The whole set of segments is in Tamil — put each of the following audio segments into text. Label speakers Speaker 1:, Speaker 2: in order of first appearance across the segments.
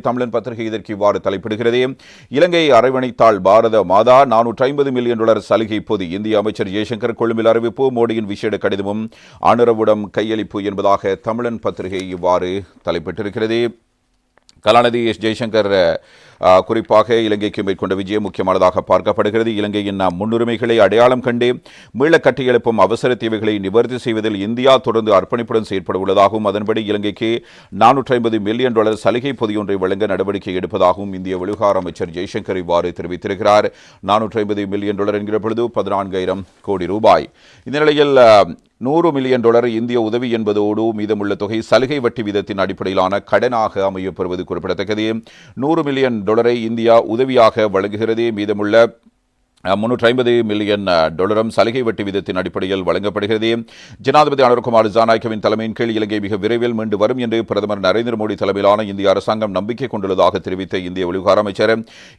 Speaker 1: தமிழன் பத்திரிகை இதற்கு இவ்வாறு தலைப்பிடுகிறது. இலங்கையை அரவணைத்தாள் பாரத மாதா நானூற்றி ஐம்பது மில்லியன் டாலர் சலுகை பொது இந்திய அமைச்சர் ஜெய்சங்கர் கொழும்பில் அறிவிப்பு மோடியின் விசேட கடிதமும் அனுரவுடன் கையளிப்பு என்பதாக தமிழன் பத்திரிகை இவ்வாறு தலைப்பிட்டிருக்கிறது. கலாநிதி எஸ். ஜெய்சங்கர் குறிப்பாக இலங்கைக்கு மேற்கொண்ட விஜயம் முக்கியமானதாக பார்க்கப்படுகிறது. இலங்கையின் முன்னுரிமைகளை அடையாளம் கண்டு மீள கட்டியெழுப்பும் அவசர தேவைகளை நிவர்த்தி செய்வதில் இந்தியா தொடர்ந்து அர்ப்பணிப்புடன் செயற்பட உள்ளதாகவும் அதன்படி இலங்கைக்கு நானூற்றி ஐம்பது மில்லியன் டாலர் சலுகை பொதியொன்றை வழங்க நடவடிக்கை எடுப்பதாகவும் இந்திய வெளிவிவகார அமைச்சர் ஜெய்சங்கர் இவ்வாறு தெரிவித்திருக்கிறார். நானூற்றி ஐம்பது மில்லியன் டாலர் என்கிற பொழுது பதினான்காயிரம் கோடி ரூபாய். இந்த நிலையில் நூறு மில்லியன் டாலர் இந்திய உதவி என்பதோடு மீதமுள்ள தொகை சலுகை வட்டி வீதத்தின் அடிப்படையிலான கடனாக அமையப்பெறுவது குறிப்பிடத்தக்கது. நூறு மில்லியன் டாலரை இந்தியா உதவியாக வழங்குகிறது மீதமுள்ள முன்னூற்றி ஐம்பது மில்லியன் டாலரும் சலுகை வட்டி விதத்தின் அடிப்படையில் வழங்கப்படுகிறது. ஜனாதிபதி அனுர்குமார் ஜானாய்கவின் தலைமையின் கீழ் இலங்கை மிக விரைவில் மீண்டு வரும் என்று பிரதமர் நரேந்திர மோடி தலைமையிலான இந்திய அரசாங்கம் நம்பிக்கை கொண்டுள்ளதாக தெரிவித்த இந்திய வெளிவிவகார அமைச்சர்.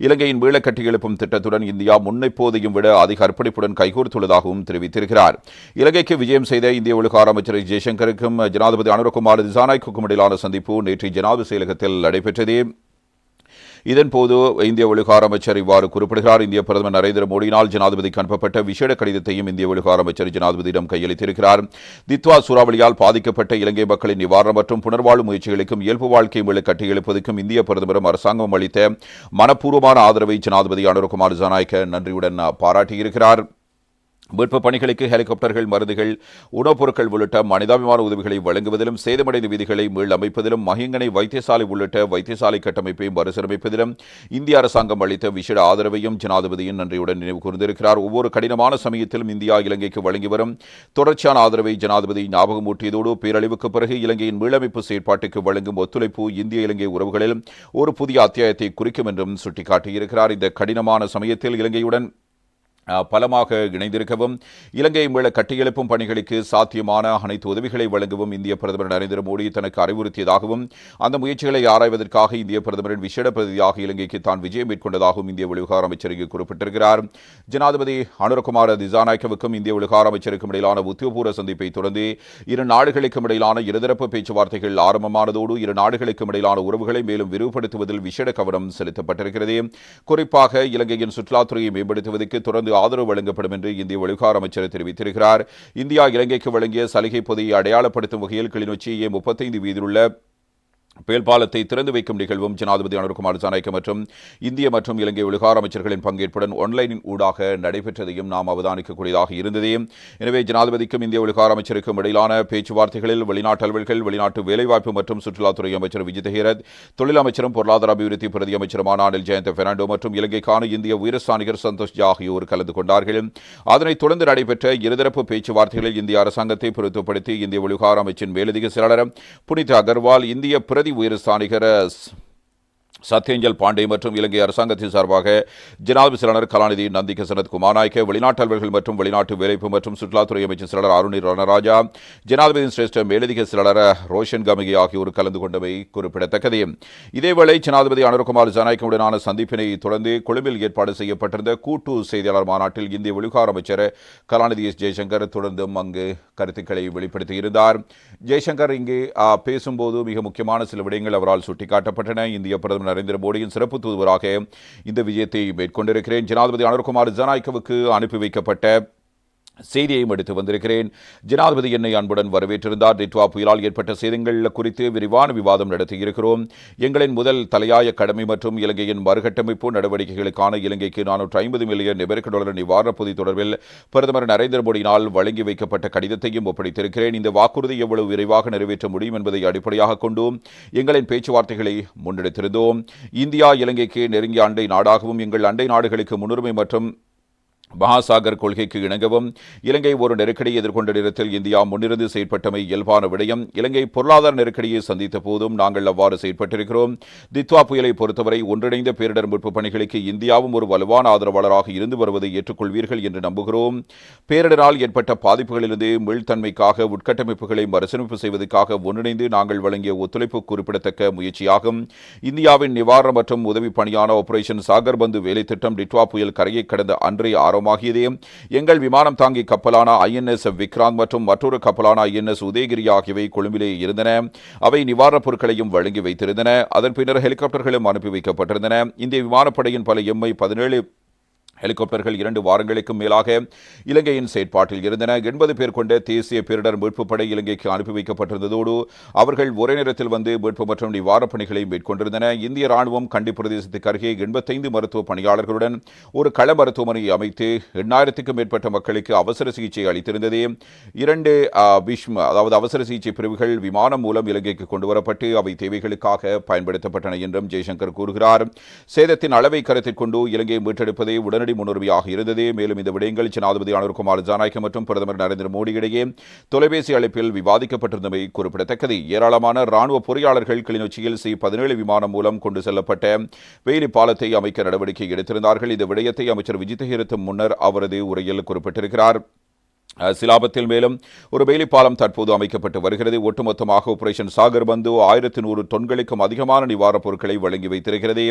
Speaker 1: இலங்கையின் மீள கட்டியெழுப்பும் திட்டத்துடன் இந்தியா முன்னெப்போதையும் விட அதிக அர்ப்பணிப்புடன் கைகோர்த்துள்ளதாகவும் தெரிவித்திருக்கிறார். இலங்கைக்கு விஜயம் செய்த இந்திய வெளிவிவகார அமைச்சர் ஜெய்சங்கருக்கும் ஜனாதிபதி அனுர்குமார் திசாநாய்க்கும் இடையிலான சந்திப்பு நேற்று ஜனாதிபதி செயலகத்தில் நடைபெற்றது. இதன்போது இந்திய வெளிகார அமைச்சர் இவ்வாறு குறிப்பிடுகிறார். இந்திய பிரதமர் நரேந்திர மோடியினால் ஜனாதிபதிக்கு அனுப்பப்பட்ட விசேட கடிதத்தையும் இந்திய வெளிகார அமைச்சர் ஜனாதிபதியிடம் கையளித்திருக்கிறார். தித்வா சூறாவளியால் பாதிக்கப்பட்ட இலங்கை மக்களின் நிவாரணம் மற்றும் புனர்வாழ்வு முயற்சிகளுக்கும் இயல்பு வாழ்க்கை மீள கட்டியெழுப்பதற்கும் இந்திய பிரதமரும் அரசாங்கம் அளித்த மனப்பூர்வமான ஆதரவை ஜனாதிபதி அனுரகுமார் ஜனாய்க்க நன்றியுடன் பாராட்டியிருக்கிறார். மீட்பு பணிகளுக்கு ஹெலிகாப்டர்கள் மருந்துகள் உணவுப் பொருட்கள் உள்ளிட்ட மனிதாபிமான உதவிகளை வழங்குவதிலும் சேதமடைந்த வீதிகளை மீள் அமைப்பதிலும் மகிங்கனை வைத்தியசாலை உள்ளிட்ட வைத்தியசாலை கட்டமைப்பை மறுசீரமைப்பதிலும் இந்திய அரசாங்கம் அளித்த விசேட ஆதரவையும் ஜனாதிபதியின் நன்றியுடன் நினைவு கூர்ந்திருக்கிறார். ஒவ்வொரு கடினமான சமயத்திலும் இந்தியா இலங்கைக்கு வழங்கி வரும் தொடர்ச்சியான ஆதரவை ஜனாதிபதி ஞாபகமூட்டியதோடு பேரழிவுக்கு பிறகு இலங்கையின் மீளமைப்பு செயற்பாட்டுக்கு வழங்கும் ஒத்துழைப்பு இந்திய இலங்கை உறவுகளில் ஒரு புதிய அத்தியாயத்தை குறிக்கும் என்றும் சுட்டிக்காட்டியிருக்கிறார். இந்த கடினமான சமயத்தில் இலங்கையுடன் பலமாக இணைந்திருக்கவும் இலங்கை மீள கட்டியெழுப்பும் பணிகளுக்கு சாத்தியமான அனைத்து உதவிகளை வழங்கவும் இந்திய பிரதமர் நரேந்திர மோடி தனக்கு அறிவுறுத்தியதாகவும் அந்த முயற்சிகளை ஆராய்வதற்காக இந்திய பிரதமரின் விசேட பிரதியாக இலங்கைக்கு தான் விஜயம் மேற்கொண்டதாகவும் இந்திய வெளிவிகார அமைச்சருக்கு குறிப்பிட்டிருக்கிறார். ஜனாதிபதி அனுரகுமார திசாநாயக்கவுக்கும் இந்திய வெளிவிகார அமைச்சருக்கும் இடையிலான உத்தியோகபூர்வ சந்திப்பை தொடர்ந்து இரு நாடுகளுக்கும் இடையிலான இருதரப்பு பேச்சுவார்த்தைகள் ஆரம்பமானதோடு இரு நாடுகளுக்கும் இடையிலான உறவுகளை மேலும் விரிவுபடுத்துவதில் விசேட கவனம் செலுத்தப்பட்டிருக்கிறது. குறிப்பாக இலங்கையின் சுற்றுலாத்துறையை மேம்படுத்துவதற்கு தொடர்ந்து ஆதரவு வழங்கப்படும் என்று இந்திய வெளிவிவகார அமைச்சர் தெரிவித்திருக்கிறார். இந்தியா இலங்கைக்கு வழங்கிய சலுகை பொதியை அடையாளப்படுத்தும் வகையில் கிளிநொச்சி ஏ முப்பத்தைந்து வீதியிலுள்ள பேல்பாலத்தை திறந்து வைக்கும் நிகழ்வும் ஜனாதிபதி அனுர்குமார் ஜனநாயக்க மற்றும் இந்திய மற்றும் இலங்கை விவகார அமைச்சர்களின் பங்கேற்புடன் ஆன்லைனின் ஊடாக நடைபெற்றதையும் நாம் அவதானிக்கக்கூடியதாக இருந்தது. எனவே ஜனாதிபதிக்கும் இந்திய விவகார அமைச்சருக்கும் இடையிலான பேச்சுவார்த்தைகளில் வெளிநாட்டு அலுவல்கள் வெளிநாட்டு வேலைவாய்ப்பு மற்றும் சுற்றுலாத்துறை அமைச்சர் விஜய் ஹேரத் தொழில் அமைச்சரும் பொருளாதார அபிவிருத்தி பிரதி அமைச்சருமான அனில் ஜெயந்த பெர்னாண்டோ மற்றும் இலங்கைக்கான இந்திய உயரஸ்தானிகர் சந்தோஷ் ஜா ஆகியோர் கலந்து கொண்டார்கள். அதனைத் தொடர்ந்து நடைபெற்ற இருதரப்பு பேச்சுவார்த்தைகளில் இந்திய அரசாங்கத்தை பொருத்தப்படுத்தி இந்திய விவகார அமைச்சின் மேலதிக செயலாளர் புனித அகர்வால் இந்திய பிர பிரதி உயரஸ்தானிகர் சத்யஞ்சல் பாண்டே மற்றும் இலங்கை அரசாங்கத்தின் சார்பாக ஜனாதிபதி செயலாளர் கலாநிதி நந்திக சனத் குமாநாயக்க வெளிநாட்டு அலுவல்கள் மற்றும் வெளிநாட்டு வேலைப்பு மற்றும் சுற்றுலாத்துறை அமைச்சர் செயலாளர் அருணி ரணராஜா ஜனாதிபதியின் சிரேஷ்ட மேலதிக செயலாளர் ரோஷன் கமகி ஆகியோர் கலந்து கொண்டவை குறிப்பிடத்தக்கது. இதேவேளை ஜனாதிபதி அனுர்குமார் ஜனநாயகவுடனான சந்திப்பினை தொடர்ந்து கொழும்பில் ஏற்பாடு செய்யப்பட்டிருந்த கூட்டு செய்தியாளர் மாநாட்டில் இந்திய வெளிகார அமைச்சர் கலாநிதி எஸ் ஜெய்சங்கர் தொடர்ந்தும் அங்கு கருத்துக்களை வெளிப்படுத்தியிருந்தார். ஜெய்சங்கர் இங்கு பேசும்போது மிக முக்கியமான சில விடயங்கள் அவரால் சுட்டிக்காட்டப்பட்டன. இந்திய பிரதமர் நரேந்திர மோடியின் சிறப்பு தூதுவராக இந்த விஜயத்தை மேற்கொண்டிருக்கிறேன். ஜனாதிபதி அனுர்குமார் ஜனாய்கவுக்கு அனுப்பி வைக்கப்பட்ட செய்தியையும் எடுத்து வந்திருக்கிறேன். ஜனாதிபதி என்னை அன்புடன் வரவேற்றிருந்தார். டிட்வா புயலால் ஏற்பட்ட சேதங்கள் குறித்து விரிவான விவாதம் நடத்தியிருக்கிறோம் எங்களின் முதல் தலையாய கடமை மற்றும் இலங்கையின் மறுகட்டமைப்பு நடவடிக்கைகளுக்கான இலங்கைக்கு நானூற்று ஐம்பது மில்லியன் அமெரிக்க டாலர் நிவாரணப் பொதி தொடர்பில் பிரதமர் நரேந்திர மோடியினால் வழங்கி வைக்கப்பட்ட கடிதத்தையும் ஒப்படைத்திருக்கிறேன். இந்த வாக்குறுதி எவ்வளவு விரைவாக நிறைவேற்ற முடியும் என்பதை அடிப்படையாக கொண்டு எங்களின் பேச்சுவார்த்தைகளை முன்னெடுத்திருந்தோம். இந்தியா இலங்கைக்கு நெருங்கிய அண்டை நாடாகவும் எங்கள் அண்டை நாடுகளுக்கு முன்னுரிமை மற்றும் மகாசாகர் கொள்கைக்கு இணங்கவும் இலங்கை ஒரு நெருக்கடியை எதிர்கொண்ட நேரத்தில் இந்தியா முன்னிருந்து செயற்பட்டமை இயல்பான விடயம். இலங்கை பொருளாதார நெருக்கடியை சந்தித்த போதும் நாங்கள் அவ்வாறு செயற்பட்டிருக்கிறோம். தித்வா புயலை பொறுத்தவரை ஒன்றிணைந்த பேரிடர் மீட்பு பணிகளுக்கு இந்தியாவும் ஒரு வலுவான ஆதரவாளராக இருந்து வருவதை ஏற்றுக்கொள்வீர்கள் என்று நம்புகிறோம். பேரிடரால் ஏற்பட்ட பாதிப்புகளிலிருந்து மீள்தன்மைக்காக உட்கட்டமைப்புகளை மறுசீரமைப்பு செய்வதற்காக ஒன்றிணைந்து நாங்கள் வழங்கிய ஒத்துழைப்பு குறிப்பிடத்தக்க முயற்சியாகும். இந்தியாவின் நிவாரணம் மற்றும் உதவி பணியான ஆபரேஷன் சாகர் பந்து வேலை திட்டம் டிட்வா புயல் கரையை கடந்த அன்றைய ஆரம்ப ஆரம்பமாகியது எங்கள் விமானம் தாங்கி கப்பலான ஐஎன்எஸ் விக்ராந்த் மற்றும் மற்றொரு கப்பலான ஐஎன்எஸ் உதயகிரி ஆகியவை கொழும்பிலே இருந்தன. அவை நிவாரணப் பொருட்களையும் வழங்கி வைத்திருந்தன. அதன் பின்னர் ஹெலிகாப்டர்களும் அனுப்பி வைக்கப்பட்டிருந்தன. இந்திய விமானப்படையின் பல எம்ஐ பதினேழு ஹெலிகாப்டர்கள் இரண்டு வாரங்களுக்கும் மேலாக இலங்கையின் செயற்பாட்டில் இருந்தன. எண்பது பேர் கொண்ட தேசிய பேரிடர் மீட்புப் படை இலங்கைக்கு அனுப்பி வைக்கப்பட்டிருந்ததோடு அவர்கள் ஒரே நேரத்தில் வந்து மீட்பு மற்றும் நிவாரணப் பணிகளை மேற்கொண்டிருந்தன. இந்திய ராணுவம் கண்டி பிரதேசத்துக்கு அருகே எண்பத்தைந்து மருத்துவ பணியாளர்களுடன் ஒரு கள மருத்துவமனையை அமைத்து எண்ணாயிரத்துக்கும் மேற்பட்ட மக்களுக்கு அவசர சிகிச்சை அளித்திருந்தது. இரண்டு விஷ்ம அதாவது அவசர சிகிச்சை பிரிவுகள் விமானம் மூலம் இலங்கைக்கு கொண்டு வரப்பட்டு அவை தேவைகளுக்காக பயன்படுத்தப்பட்டன என்றும் ஜெய்சங்கர் கூறுகிறார். சேதத்தின் அளவை கருத்தில் கொண்டு இலங்கையை மீட்டெடுப்பதை உடனடி முன்னுரிமையாக இருந்தது. மேலும் இந்த விடயங்கள் ஜனாதிபதி அனுர்குமார் ஜனநாயக மற்றும் பிரதமர் நரேந்திர மோடி இடையே தொலைபேசி அழைப்பில் விவாதிக்கப்பட்டிருந்தமை குறிப்பிடத்தக்கது. ஏராளமான ராணுவ பொறியாளர்கள் கிளிநொச்சியில் சி பதினேழு விமானம் மூலம் கொண்டு செல்லப்பட்ட வேலி பாலத்தை அமைக்க நடவடிக்கை எடுத்திருந்தார்கள். இந்த விடயத்தை அமைச்சர் விஜித் முன்னர் அவரது உரையில் குறிப்பிட்டிருக்கிறார். சிலாபத்தில் மேலும் ஒரு வேலிப்பாலம் தற்போது அமைக்கப்பட்டு வருகிறது. ஒட்டுமொத்தமாக ஆபரேஷன் சாகர் பந்து ஆயிரத்தி நூறு தொன்களுக்கும் அதிகமான நிவாரணப் பொருட்களை வழங்கி வைத்திருக்கிறது.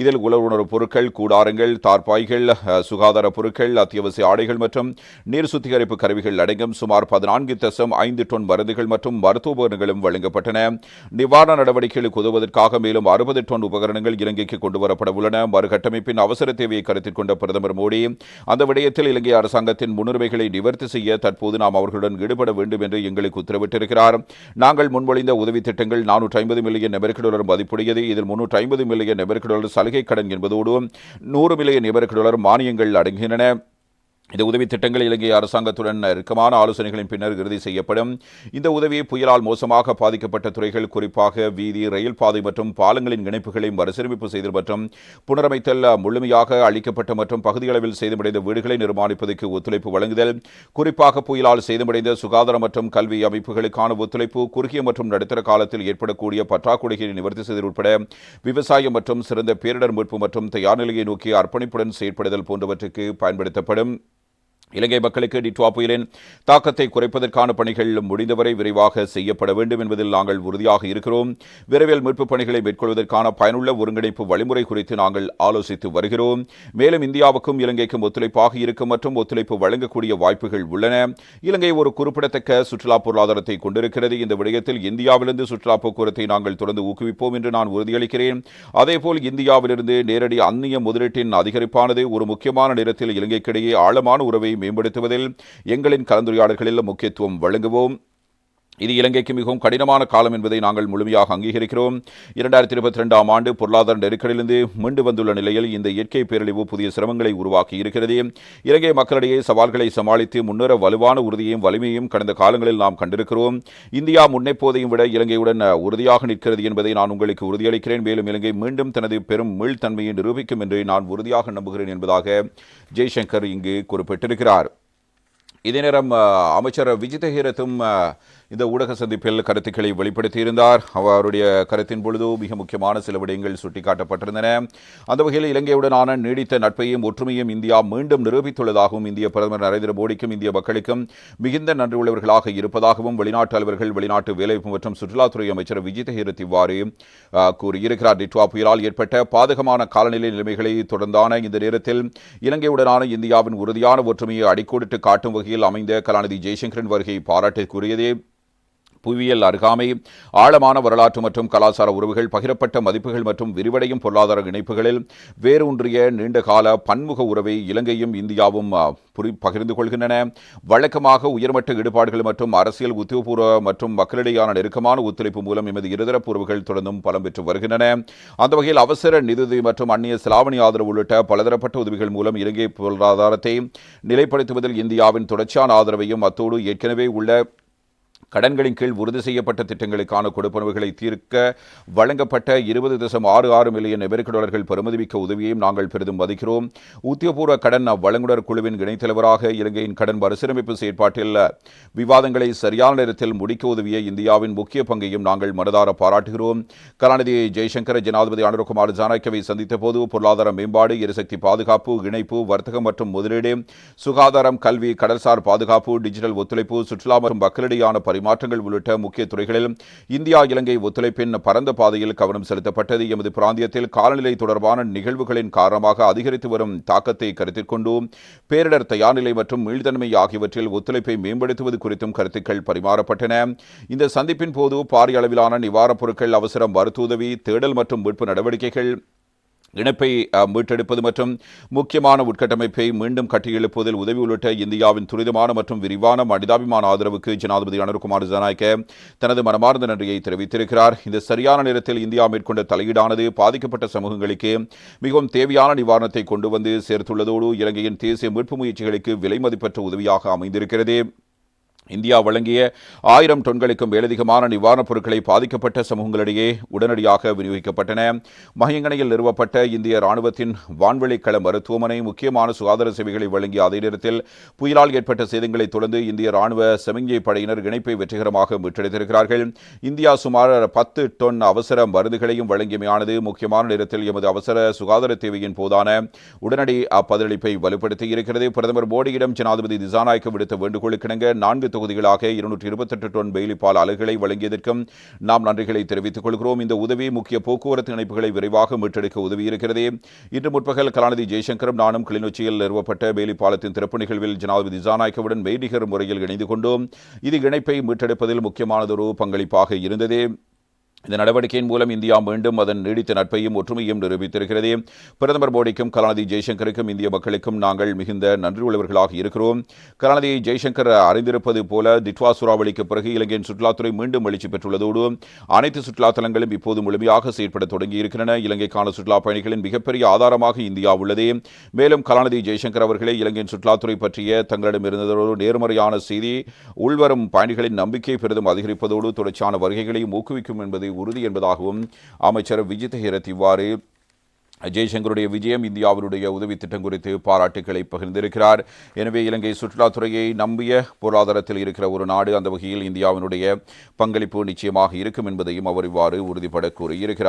Speaker 1: இதில் உலவுணர்வு பொருட்கள் கூடாரங்கள் தார்பாய்கள் சுகாதார பொருட்கள் அத்தியாவசிய ஆடைகள் மற்றும் நீர் சுத்திகரிப்பு கருவிகள் அடங்கும் சுமார் பதினான்கு தசம் ஐந்து டொன் மருந்துகள் மற்றும் மருத்துவ உபகரணங்களும் வழங்கப்பட்டன. நிவாரண நடவடிக்கைகளுக்கு உதவுவதற்காக மேலும் அறுபது டொன் உபகரணங்கள் இலங்கைக்கு கொண்டுவரப்பட உள்ளன. மறுகட்டமைப்பின் அவசர தேவையை கருத்தில் கொண்ட பிரதமர் மோடி அந்த விடயத்தில் இலங்கை அரசாங்கத்தின் முன்னுரிமைகளை நிவர்த்தி செய்ய தற்போது நாம் அவர்களுடன் ஈடுபட வேண்டும் என்று எங்களுக்கு உத்தரவிட்டிருக்கிறார். நாங்கள் முன்மொழிந்த உதவி திட்டங்கள் நானூற்றி ஐம்பது மில்லியன் அமெரிக்க டாலர் மதிப்புடையது. இதில் முன்னூற்றி ஐம்பது மில்லியன் அமெரிக்க டாலர் சலுகை கடன் என்பதோடு நூறு மில்லியன் அமெரிக்க டாலர் மானியங்கள் அடங்குகின்றன. இந்த உதவி திட்டங்கள் இலங்கை அரசாங்கத்துடன் நெருக்கமான ஆலோசனைகளின் பின்னர் இறுதி செய்யப்படும். இந்த உதவி புயலால் மோசமாக பாதிக்கப்பட்ட துறைகள் குறிப்பாக வீதி ரயில் பாதை மற்றும் பாலங்களின் இணைப்புகளை மறுசீரமைப்பு செய்தல் மற்றும் புனரமைத்தல் முழுமையாக அளிக்கப்பட்ட மற்றும் பகுதியளவில் சேதமடைந்த வீடுகளை நிர்மாணிப்பதற்கு ஒத்துழைப்பு வழங்குதல் குறிப்பாக புயலால் சேதமடைந்த சுகாதார மற்றும் கல்வி அமைப்புகளுக்கான ஒத்துழைப்பு குறுகிய மற்றும் நடுத்தர காலத்தில் ஏற்படக்கூடிய பற்றாக்குறைகளை நிவர்த்தி செய்தல் உட்பட விவசாயம் மற்றும் சிறந்த பேரிடர் மீட்பு மற்றும் தயார் நிலையை நோக்கி அர்ப்பணிப்புடன் செயற்படுதல் போன்றவற்றுக்கு பயன்படுத்தப்படும். இலங்கை மக்களுக்கு டிட்வா புயலின் தாக்கத்தை குறைப்பதற்கான பணிகள் முடிந்தவரை விரைவாக செய்யப்பட வேண்டும் என்பதில் நாங்கள் உறுதியாக இருக்கிறோம். விரைவில் மீட்புப் பணிகளை மேற்கொள்வதற்கான பயனுள்ள ஒருங்கிணைப்பு வழிமுறை குறித்து நாங்கள் ஆலோசித்து வருகிறோம். மேலும் இந்தியாவுக்கும் இலங்கைக்கும் ஒத்துழைப்பாக இருக்கும் மற்றும் ஒத்துழைப்பு வழங்கக்கூடிய வாய்ப்புகள் உள்ளன. இலங்கை ஒரு குறிப்பிடத்தக்க சுற்றுலா பொருளாதாரத்தை கொண்டிருக்கிறது. இந்த விடயத்தில் இந்தியாவிலிருந்து சுற்றுலா போக்குவரத்தை நாங்கள் தொடர்ந்து ஊக்குவிப்போம் என்று நான் உறுதியளிக்கிறேன். அதேபோல் இந்தியாவிலிருந்து நேரடி அந்நிய முதலீட்டின் அதிகரிப்பானது ஒரு முக்கியமான நேரத்தில் இலங்கைக்கிடையே ஆழமான உறவை மேம்படுத்துவதில் எங்களின் கலந்துரையாடல்களில் முக்கியத்துவம் வழங்குவோம். இது இலங்கைக்கு மிகவும் கடினமான காலம் என்பதை நாங்கள் முழுமையாக அங்கீகரிக்கிறோம். இரண்டாயிரத்தி இருபத்தி ரெண்டாம் ஆண்டு பொருளாதார நெருக்கடியிலிருந்து மீண்டு வந்துள்ள நிலையில் இந்த இயற்கை பேரழிவு புதிய சிரமங்களை உருவாக்கி இருக்கிறது. இலங்கை மக்களிடையே சவால்களை சமாளித்து முன்னேற வலுவான உறுதியையும் வலிமையும் கடந்த காலங்களில் நாம் கண்டிருக்கிறோம். இந்தியா முன்னெப்போதையும் விட இலங்கையுடன் உறுதியாக நிற்கிறது என்பதை நான் உங்களுக்கு உறுதியளிக்கிறேன். மேலும் இலங்கை மீண்டும் தனது பெரும் மீள்தன்மையை நிரூபிக்கும் என்று நான் உறுதியாக நம்புகிறேன் என்பதாக ஜெய்சங்கர் இங்கு குறிப்பிட்டிருக்கிறார். இதே நேரம் அமைச்சர் விஜிதஹீரத்தும் இந்த ஊடக சந்திப்பில் கருத்துக்களை வெளிப்படுத்தியிருந்தார். அவருடைய கருத்தின் பொழுது மிக முக்கியமான சில விடயங்கள் சுட்டிக்காட்டப்பட்டிருந்தன. அந்த வகையில் இலங்கையுடனான நீடித்த நட்பையும் ஒற்றுமையும் இந்தியா மீண்டும் நிரூபித்துள்ளதாகவும் இந்திய பிரதமர் நரேந்திர மோடிக்கும் இந்திய மக்களுக்கும் மிகுந்த நன்றி உள்ளவர்களாக இருப்பதாகவும் வெளிநாட்டு அலுவலர்கள் வெளிநாட்டு வேலைவாய்ப்பு மற்றும் சுற்றுலாத்துறை அமைச்சர் விஜித ஹீரத் இவ்வாறு கூறியிருக்கிறார். டிட்வா புயலால் ஏற்பட்ட பாதகமான காலநிலை நிலைமைகளை தொடர்ந்தான இந்த நேரத்தில் இலங்கையுடனான இந்தியாவின் உறுதியான ஒற்றுமையை அடிக்கோடிட்டு காட்டும் வகையில் அமைந்த கலாநிதி ஜெய்சங்கரின் வருகை பாராட்டுக்குரியதே புவியியல் அருகாமை ஆழமான வரலாற்று மற்றும் கலாச்சார உறவுகள் பகிரப்பட்ட மதிப்புகள் மற்றும் விரிவடையும் பொருளாதார இணைப்புகளில் வேரூன்றிய நீண்டகால பன்முக உறவை இலங்கையும் இந்தியாவும் புரி பகிர்ந்து கொள்கின்றன. வழக்கமாக உயர்மட்ட ஈடுபாடுகள் மற்றும் அரசியல் உத்தியோகபூர்வ மற்றும் மக்களிடையான நெருக்கமான ஒத்துழைப்பு மூலம் எமது இருதரப்பு உறவுகள் தொடர்ந்தும் பலம் பெற்று வருகின்றன. அந்த வகையில் அவசர நிதி மற்றும் அந்நிய செலாவணி ஆதரவு உள்ளிட்ட பலதரப்பட்ட உதவிகள் மூலம் இலங்கை பொருளாதாரத்தை நிலைப்படுத்துவதில் இந்தியாவின் தொடர்ச்சியான ஆதரவையும் அத்தோடு ஏற்கனவே உள்ள கடன்களின் கீழ் உறுதி செய்யப்பட்ட திட்டங்களுக்கான கொடுப்பனவுகளை தீர்க்க வழங்கப்பட்ட இருபது தசம் ஆறு ஆறு மில்லியன் அமெரிக்க டாலர்கள் பெறுமதிமிக்க உதவியையும் நாங்கள் பெரிதும் மதிக்கிறோம். உத்தியபூர்வ கடன் அவ்வழங்குனர் குழுவின் இணைத்தலைவராக இலங்கையின் கடன் மறுசீரமைப்பு செயற்பாட்டில் விவாதங்களை சரியான நேரத்தில் முடிக்க உதவிய இந்தியாவின் முக்கிய பங்கையும் நாங்கள் மனதார பாராட்டுகிறோம். கலாநிதி ஜெய்சங்கர் ஜனாதிபதி அனுரகுமார் ஜானகிவை சந்தித்த போது பொருளாதார மேம்பாடு எரிசக்தி பாதுகாப்பு இணைப்பு வர்த்தகம் மற்றும் முதலீடு சுகாதாரம் கல்வி கடல்சார் பாதுகாப்பு டிஜிட்டல் ஒத்துழைப்பு சுற்றுலா மற்றும் மக்களிடையான பரிமாற்றங்கள் உள்ளிட்ட முக்கிய துறைகளில் இந்தியா இலங்கை ஒத்துழைப்பின் பரந்த பாதையில் கவனம் செலுத்தப்பட்டது. எமது பிராந்தியத்தில் காலநிலை தொடர்பான நிகழ்வுகளின் காரணமாக அதிகரித்து வரும் தாக்கத்தை கருத்தில் கொண்டு பேரிடர் தயார்நிலை மற்றும் மீள்தன்மை ஆகியவற்றில் ஒத்துழைப்பை மேம்படுத்துவது குறித்தும் கருத்துக்கள் பரிமாறப்பட்டன. இந்த சந்திப்பின் போது பாரிய அளவிலான நிவாரணப் பொருட்கள் அவசரம் மருத்துவ தேடல் மற்றும் மீட்பு நடவடிக்கைகள் இணைப்பை மீட்டெடுப்பது மற்றும் முக்கியமான உட்கட்டமைப்பை மீண்டும் கட்டியெழுப்புவதில் உதவி உள்ளிட்ட இந்தியாவின் துரிதமான மற்றும் விரிவான மனிதாபிமான ஆதரவுக்கு ஜனாதிபதி அனுர்குமார் ஜனநாயக்க தனது மனமார்ந்த நன்றியை தெரிவித்திருக்கிறார். இந்த சரியான நேரத்தில் இந்தியா மேற்கொண்ட தலையீடானது பாதிக்கப்பட்ட சமூகங்களுக்கு மிகவும் தேவையான நிவாரணத்தை கொண்டு வந்து சேர்த்துள்ளதோடு இலங்கையின் தேசிய மீட்பு முயற்சிகளுக்கு விலை மதிப்பற்ற உதவியாக அமைந்திருக்கிறது. இந்தியா வழங்கிய ஆயிரம் டன்களுக்கும் மேலதிகமான நிவாரணப் பொருட்களை பாதிக்கப்பட்ட சமூகங்களிடையே உடனடியாக விநியோகிக்கப்பட்டன. மகியங்கனையில் நிறுவப்பட்ட இந்திய ராணுவத்தின் வான்வெளி கள மருத்துவமனை முக்கியமான சுகாதார சேவைகளை வழங்கிய அதே நேரத்தில் புயலால் ஏற்பட்ட சேதங்களை தொடர்ந்து இந்திய ராணுவ சமிஞ்சை படையினர் இணைப்பை வெற்றிகரமாக மீட்டெடுத்திருக்கிறார்கள். இந்தியா சுமார் பத்து டொன் அவசர மருந்துகளையும் வழங்கியமையானது முக்கியமான நேரத்தில் எமது அவசர சுகாதார தேவையின் போதான உடனடி அப்பதிலளிப்பை வலுப்படுத்தி இருக்கிறது பிரதமர் மோடியிடம் ஜனாதிபதி திசாநாயக்க விடுத்த வேண்டுகோளுக்கிணங்க நான்கு தொகுதிகளாக இருநூற்றி இருபத்தெட்டு டன் பெயிலி பால் அலகுகளை வழங்கியதற்கும் நாம் நன்றிகளை தெரிவித்துக் கொள்கிறோம். இந்த உதவி முக்கிய போக்குவரத்து இணைப்புகளை விரைவாக மீட்டெடுக்க உதவியிருக்கிறது. இன்று முற்பகல் கலாநிதி ஜெய்சங்கரும் நானும் கிளிநொச்சியில் நிறுவப்பட்ட பெயிலி பாலத்தின் திறப்பு நிகழ்வில் ஜனாதிபதி திசாநாயக்கவுடன் மெய்நிகர் முறையில் இணைந்து கொண்டோம். இது இணைப்பை மீட்டெடுப்பதில் முக்கியமானதொரு பங்களிப்பாக இருந்தது. இந்த நடவடிக்கையின் மூலம் இந்தியா மீண்டும் அதன் நீடித்த நட்பையும் ஒற்றுமையும் நிரூபித்திருக்கிறது. பிரதமர் மோடிக்கும் கலாநிதி ஜெய்சங்கருக்கும் இந்திய மக்களுக்கும் நாங்கள் மிகுந்த நன்றியுள்ளவர்களாக இருக்கிறோம். கலாநிதி ஜெய்சங்கர் அறிந்திருப்பது போல திட்வா சூறாவளிக்கு பிறகு இலங்கையின் சுற்றுலாத்துறை மீண்டும் எழுச்சி பெற்றுள்ளதோடு அனைத்து சுற்றுலா தலங்களும் இப்போது முழுமையாக செயற்பட தொடங்கியிருக்கின்றன. இலங்கைக்கான சுற்றுலா பயணிகளின் மிகப்பெரிய ஆதாரமாக இந்தியா உள்ளது. மேலும் கலாநிதி ஜெய்சங்கர் அவர்களே இலங்கையின் சுற்றுலாத்துறை பற்றிய தங்களிடம் இருந்ததோடு நேர்மறையான செய்தி உள்வரும் பயணிகளின் நம்பிக்கை பெரிதும் அதிகரிப்பதோடு தொடர்ச்சியான வருகைகளையும் ஊக்குவிக்கும் என்பது உறுதி என்பதாகவும் அமைச்சர் விஜித் ஹேரத் இவ்வாறு ஜெய்சங்கருடைய விஜயம் இந்தியாவினுடைய உதவி திட்டம் குறித்து பாராட்டுகளை பகிர்ந்திருக்கிறார். எனவே இலங்கை சுற்றுலாத்துறையை நம்பிய பொருளாதாரத்தில் இருக்கிற ஒரு நாடு அந்த வகையில் இந்தியாவினுடைய பங்களிப்பு நிச்சயமாக இருக்கும் என்பதையும் அவர் இவ்வாறு உறுதிபட கூறியிருக்கிறார்.